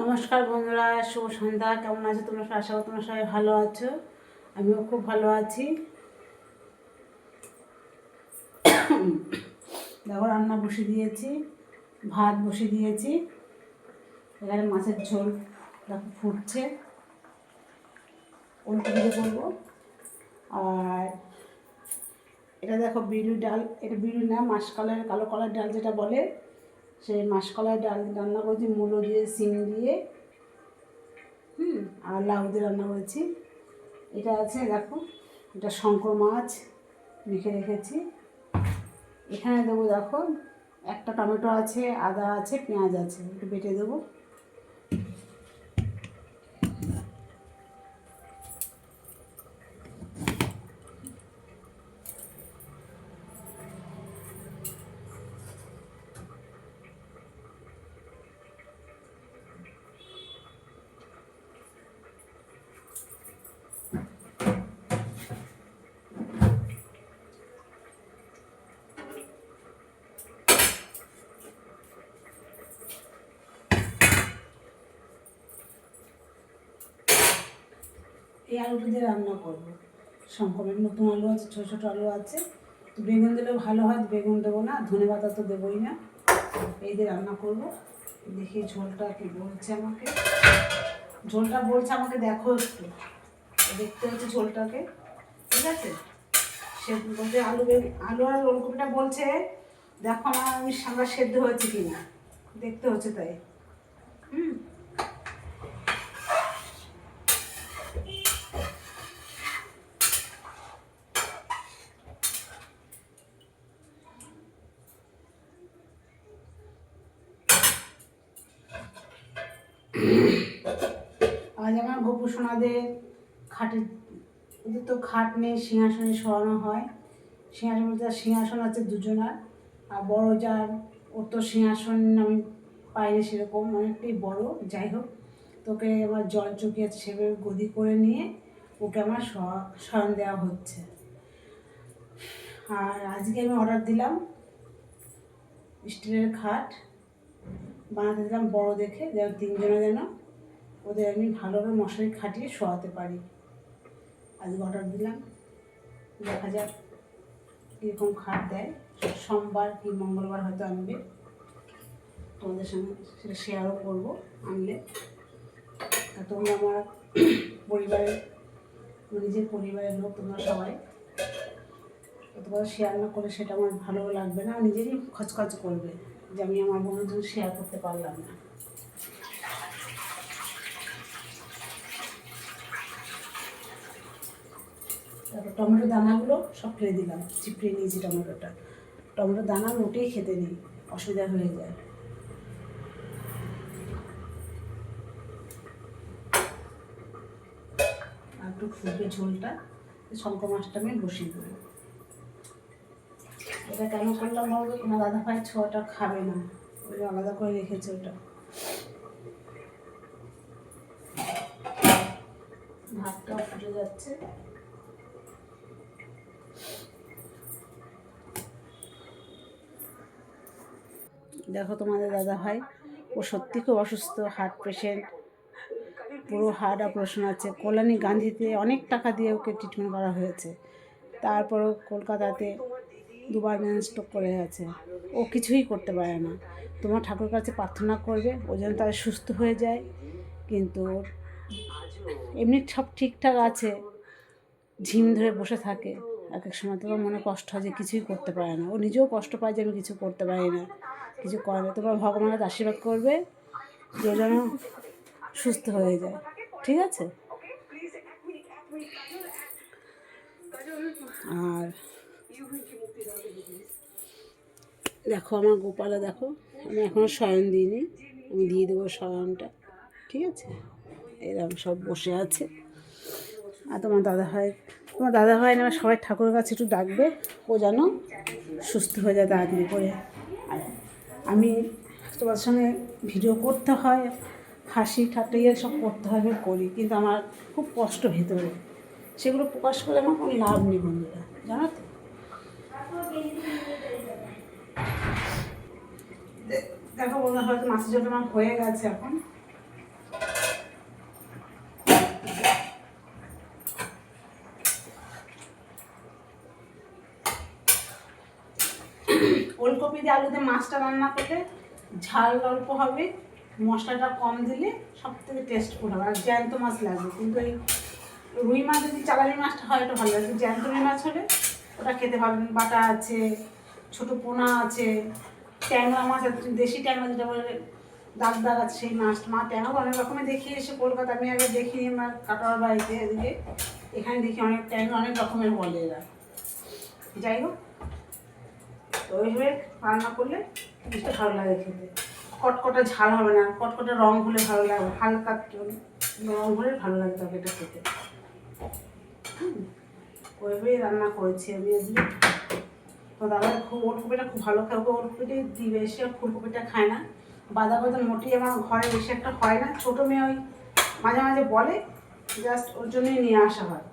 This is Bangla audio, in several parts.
নমস্কার বন্ধুরা, শুভ সন্ধ্যা। কেমন আছো তোমরা? আশা করি তোমরা সবাই ভালো আছো। আমিও খুব ভালো আছি। দেখো, রান্না বসিয়ে দিয়েছি, ভাত বসিয়ে দিয়েছি। এখানে মাছের ঝোল দেখো ফুটছে। উল্টো দিকে করব। আর এটা দেখো বিড়ি ডাল, এটা বিড়ি না, মাসকলার কালো কলার ডাল যেটা বলে সেই মাসকলাই ডাল রান্না করেছি, মুলো দিয়ে, সিম দিয়ে, হুম, আর লাউ দিয়ে রান্না করেছি। এটা আছে, দেখো, এটা শঙ্কর মাছ মেখে রেখেছি। এখানে দেবো, দেখো, একটা টমেটো আছে, আদা আছে, পেঁয়াজ আছে, একটু বেটে দেবো এই আলুটা দিয়ে রান্না করব। শঙ্করের নতুন আলু আছে, ছোটো ছোটো আলু আছে। তো বেগুন দিলেও ভালো হয়, বেগুন দেবো না, ধনে পাতা তো দেবোই না। এই দিয়ে রান্না করব। দেখি ঝোলটা কি বলছে আমাকে। ঝোলটা বলছে আমাকে, দেখো একটু। দেখতে হচ্ছে ঝোলটাকে। ঠিক আছে? সে বলতে আলু আলু আর ওলকপিটা বলছে, দেখো আমার আমি সামলা সেদ্ধ হয়েছে কিনা। দেখতে হচ্ছে তাই। হুম? আজ আমার গপু সোনাদের খাটে ওদের তো খাট নেই, সিংহাসনে সরানো হয়। সিংহাসন বলতে সিংহাসন আছে দুজনার, আর বড় যার, ওর তো সিংহাসন আমি পাইনি সেরকম, অনেকটাই বড়, যাই হোক। তোকে আমার জল চুকিয়েছে সেভাবে গদি করে নিয়ে ওকে আমার শয়ন দেওয়া হচ্ছে। আর আজকে আমি অর্ডার দিলাম স্টিলের খাট। বানাতে দিলাম বড় দেখে যেন তিনজনে যেন ওদের আমি ভালোভাবে মশারি খাটিয়ে শোয়াতে পারি। আজকে অর্ডার দিলাম। দেখা যাক কীরকম খাট দেয়। সোমবার কি মঙ্গলবার হয়তো আনবে। তোমাদের সঙ্গে সেটা শেয়ারও করব আনলে। তোমরা আমার পরিবারের, নিজের পরিবারের লোক তোমরা সবাই। তোমার শেয়ার না করলে সেটা আমার ভালো লাগবে না। নিজেরই খচখচ করবে। যে আমি আমার বন্ধুদের শেয়ার করতে পারলাম না। তারপর টমেটো দানাগুলো সব ফেলে দিলাম, চিপড়ে নিয়েছি টমেটোটা। টমেটো দানা মোটেই খেতে নেই, অসুবিধা হয়ে যায়। একটু ফুটবে ঝোলটা শঙ্কর মাছটা আমি বসিয়ে দেবো। এটা কেন করলাম বলব তোমার দাদা ভাই ছোয়াটা খাবে না। ওই আলাদা করে রেখেছে ওটা। ভাতটাও ফুটে যাচ্ছে। দেখো তোমাদের দাদা ভাই ও সত্যি খুব অসুস্থ হার্ট পেশেন্ট পুরো হার্ট অপারেশন আছে। কল্যাণী গান্ধীতে অনেক টাকা দিয়ে ওকে ট্রিটমেন্ট করা হয়েছে। তারপরও কলকাতাতে দুবার ব্রেন স্ট্রোক করে গেছে। ও কিছুই করতে পারে না। তোমার ঠাকুর কাছে প্রার্থনা করবে, ও যেন তার সুস্থ হয়ে যায়। কিন্তু এমনি সব ঠিকঠাক আছে, ঝিম ধরে বসে থাকে। এক এক সময় তোমার মনে কষ্ট হয় যে কিছুই করতে পারে না। ও নিজেও কষ্ট পায় যে আমি কিছু করতে পারি না। কিছু করে না তোমার ভগবানের আশীর্বাদ করবে যে যেন সুস্থ হয়ে যায়। ঠিক আছে? আর দেখো আমার গোপালে দেখো, আমি এখনও শয়ন দিইনি, আমি দিয়ে দেবো শয়নটা, ঠিক আছে? এরকম সব বসে আছে। আর তোমার দাদা ভাই, তোমার দাদা ভাই না, সবাই ঠাকুরের কাছে একটু ডাকবে, ও যেন সুস্থ হয়ে যায় তাড়াতাড়ি করে। আর আমি তোমার সঙ্গে ভিডিও করতে হয়, হাসি, ঠাট্টা ইয়ে সব করতে হবে করি, কিন্তু আমার খুব কষ্ট ভেতরে। সেগুলো প্রকাশ করে আমার কোনো লাভ নেই বন্ধুরা, জানো তো? দেখো, মনে হয়তো মাছের ঝোলটা আমার হয়ে গেছে এখন। ওলকপি দিয়ে আলুতে মাছটা রান্না করলে ঝাল অল্প হবে, মশলাটা কম দিলে সব থেকে টেস্ট করে হবে। আর জ্যান্ত মাছ লাগবে, কিন্তু এই রুই মাছ যদি চালানি মাছটা হয় ওটা ভালো লাগবে। জ্যান্ত রুই মাছ হলে ওটা খেতে পারবেন। বাটা আছে, ছোটো পোনা আছে ট্যাংরা মাছ দেশি ট্যাংরা যেটা বলে দাগ দাগ আছে সেই মাছ। মা ট্যাংরা অনেক রকমের দেখি এসে কলকাতা, আমি আগে দেখিনি আমার কাটার বাড়িতে এদিকে এখানে দেখি অনেক ট্যাংরা অনেক রকমের বলে এরা। যাই হোক ওইভাবে রান্না করলে জিনিসটা ভালো লাগে খেতে। কটকটা ঝাল হবে না, কটকটা রং হলে ভালো লাগবে হালকা রং হলে ভালো লাগে তবে এটা খেতে ওইভাবেই রান্না করেছি আমি আজকে। তো দাদা, খুব ওলকপিটা খুব ভালো খায় ওকে ওলকপিটাই দিই বেশি আর ফুলকপিটা খায় না। বাদা বাদা মোটেই আমার ঘরে বেশি একটা হয় না। ছোটো মেয়ে ওই মাঝে মাঝে বলে জাস্ট ওর জন্যই নিয়ে আসা হয়।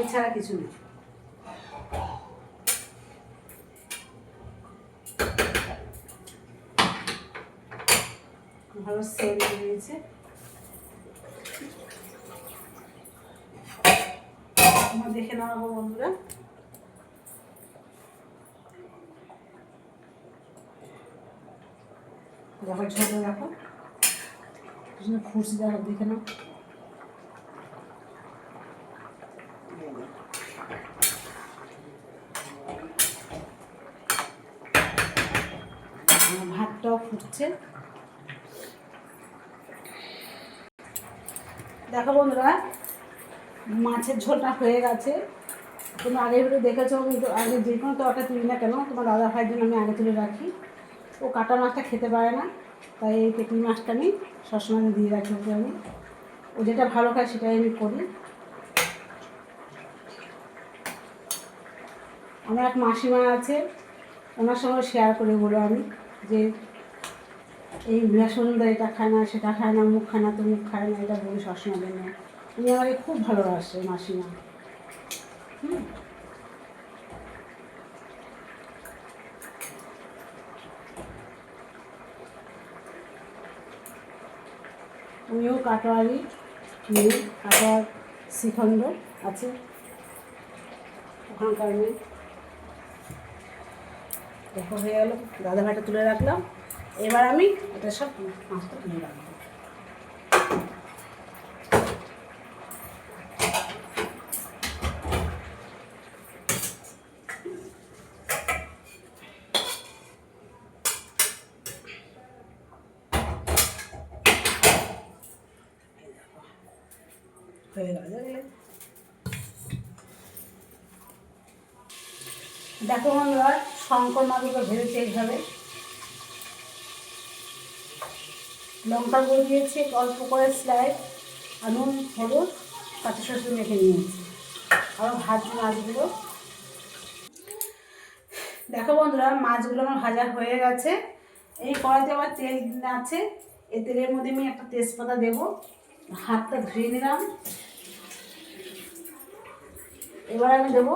এছাড়া কিছু নেই। ভালো সেল তোমরা দেখে নেওয়া বন্ধুরা। দেখো। পিছনে ফুটছে দেখো, দেখে নাও। ভাতটাও ফুটছে। দেখো বন্ধুরা, মাছের ঝোলটা হয়ে গেছে। তোমরা আগে ভিডিও দেখেছ, কিন্তু আগে যে কোনো তরকারি তুলি না কেন, তোমার দাদা ভাইয়ের জন্য আমি আগে তুলে রাখি। ও কাটা মাছটা খেতে পারে না। তাই এই পেটনি মাছটা আমি সবসময় দিয়ে রাখি ওকে আমি। ও যেটা ভালো খায় সেটাই আমি করি। আমার এক মাসিমা আছে, ওনার সঙ্গে শেয়ার করে বলো আমি, যে এই সুন্দর এটা খায় না, সেটা খায় না, মুখ খায় না, তো মুখ খায় না, এটা বলি সবসময় দেয় না উনি আমাকে খুব ভালোবাসে মাসিমা। হুম। উনিও কাটোয়ারি নেই কাটোয়ার শ্রীখণ্ড আছে ওখানকার মেয়ে। দেখো হয়ে গেল দাদা তুলে রাখলাম। এবার আমি এটা সব মাছটা তুলে রাখব হয়ে গেল দেখলে দেখো বন্ধুরা, শঙ্কর মাছগুলো ভেজেছে এইভাবে। লঙ্কা গুঁড়ো দিয়েছি অল্প করে স্লাইড আর নুন, হলুদ, কাঁচা সরষে মেখে নিয়েছি। আবার ভাজি মাছগুলো। দেখো বন্ধুরা, মাছগুলো আমার ভাজা হয়ে গেছে। এই কড়াইতে আবার তেল আছে। এই তেলের মধ্যে আমি একটা তেজপাতা দেবো। হাতটা ধুয়ে নিলাম। এবার আমি দেবো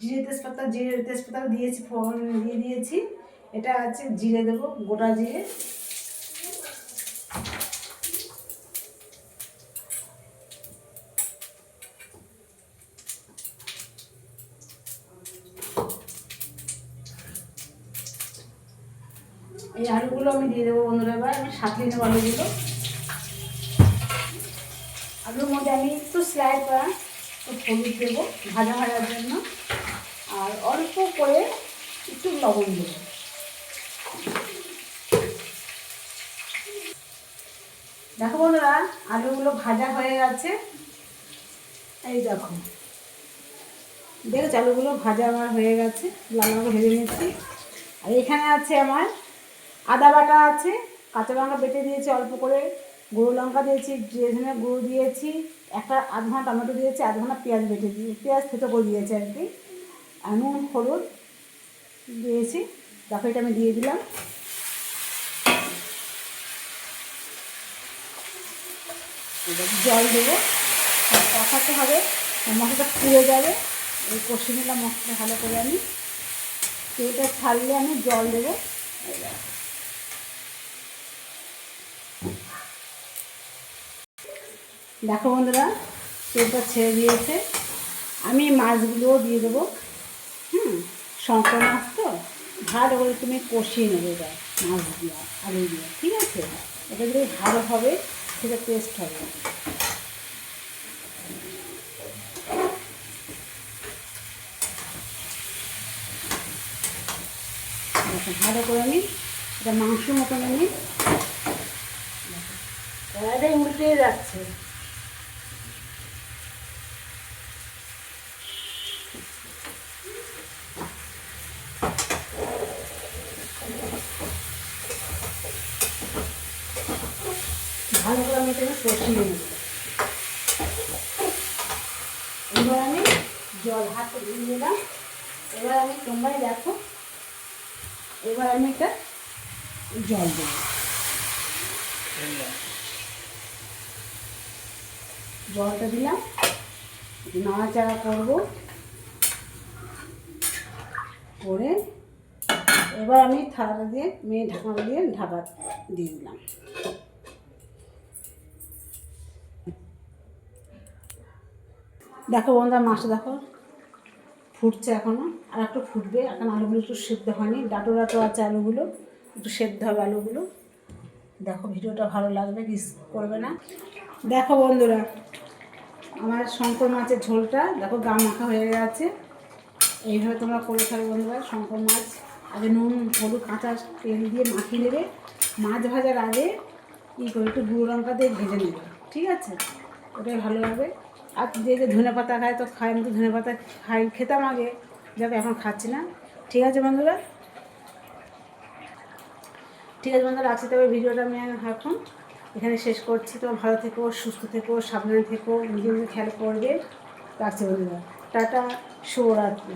জিরে তেজপাতা জিরে তেজপাতা দিয়েছি, ফোড়ন দিয়ে দিয়েছি। এটা আছে জিরে দেবো, গোটা জিরে। এই আলুগুলো আমি দিয়ে দেবো বন্ধুরা, এবার আমি সাঁতলে নেব আলুগুলো। আলুর মধ্যে আমি একটু স্লাইড করা হলুদ দেবো, ভাজা ভাজার জন্য। আর অল্প করে একটু লবণ দেবো। দেখো বন্ধুরা, আলুগুলো ভাজা হয়ে গেছে। এই দেখো। দেখো আলুগুলো ভাজা আমার হয়ে গেছে, লাল ভেজে নিয়েছি আর এখানে আছে আমার আদা বাটা আছে, কাঁচা লঙ্কা বেটে দিয়েছি অল্প করে। গুঁড়ো লঙ্কা দিয়েছি, জিরে গুঁড়ো দিয়েছি, একটা আধ ঘণ্টা টমেটো দিয়েছি, আধ ঘণ্টা পেঁয়াজ বেটে দিয়ে পেঁয়াজ থেতো করে দিয়েছি আর কি। নুন, হলুদ দিয়েছি এটা আমি দিয়ে দিলাম। জল দেবো, কষাতে হবে, মশলাটা পুড়ে যাবে, এই কষে নিলাম মশলাটা ভালো করে আমি। তেলটা ছাড়লে আমি জল দেবো। দেখো। বন্ধুরা, তেলটা ছেড়ে দিয়েছে। আমি মাছগুলোও দিয়ে দেবো। হুম, শঙ্কর মাছ তো? ভালো করে তুমি কষিয়ে নেবে এবার মাছ দিয়ে আলু দিয়ে, ঠিক আছে? এটা যদি ভালো হবে, সেটা টেস্ট হবে। ভালো করে নিই এটা মাংস মতন নিই কড়াইটাই উল্টে যাচ্ছে। ভালো করে আমি এটাকে কষিয়ে নেব এবার আমি জল হাতে দিয়ে দিলাম এবার আমি তোমরাই দেখো। এবার আমি এটা জল দেবো। জলটা দিলাম। নাড়াচাড়া করব। করে এবার আমি থালাটা দিয়ে, মেয়ে ঢাকনা দিয়ে ঢাকা দিয়ে দিলাম। দেখো বন্ধুরা, মাছটা দেখো। ফুটছে এখনও আর একটু ফুটবে। এখন আলুগুলো একটু সেদ্ধ হয়নি। ডাটো ডাটো আছে আলুগুলো, একটু সেদ্ধ হবে আলুগুলো। দেখো, ভিডিওটা ভালো লাগবে, মিস করবে না। দেখো বন্ধুরা, আমার শঙ্কর মাছের ঝোলটা, দেখো গা মাখা হয়ে গেছে। এইভাবে তোমরা করে খাবে বন্ধুরা, শঙ্কর মাছ। আগে নুন, হলুদ, কাঁচা তেল দিয়ে মাখিয়ে নেবে। মাছ ভাজার আগে ই করে একটু গুঁড়ো লঙ্কা দিয়ে ভেজে নেবে। ঠিক আছে? ওটাই ভালো হবে। আর যে যে ধনে পাতা খায়, তো খায় আমি তো ধনে পাতা খাই, খেতাম আগে। যাক, এখন খাচ্ছি না। ঠিক আছে বন্ধুরা? ঠিক আছে বন্ধুরা, রাখছি তবে ভিডিওটা আমি এখন। এখানে শেষ করছি। তো ভালো থেকো, সুস্থ থেকো, সাবধানে থেকো নিজে নিজে খেয়াল করবে। রাখছি বন্ধুরা। টাটা, শুভরাত্রি।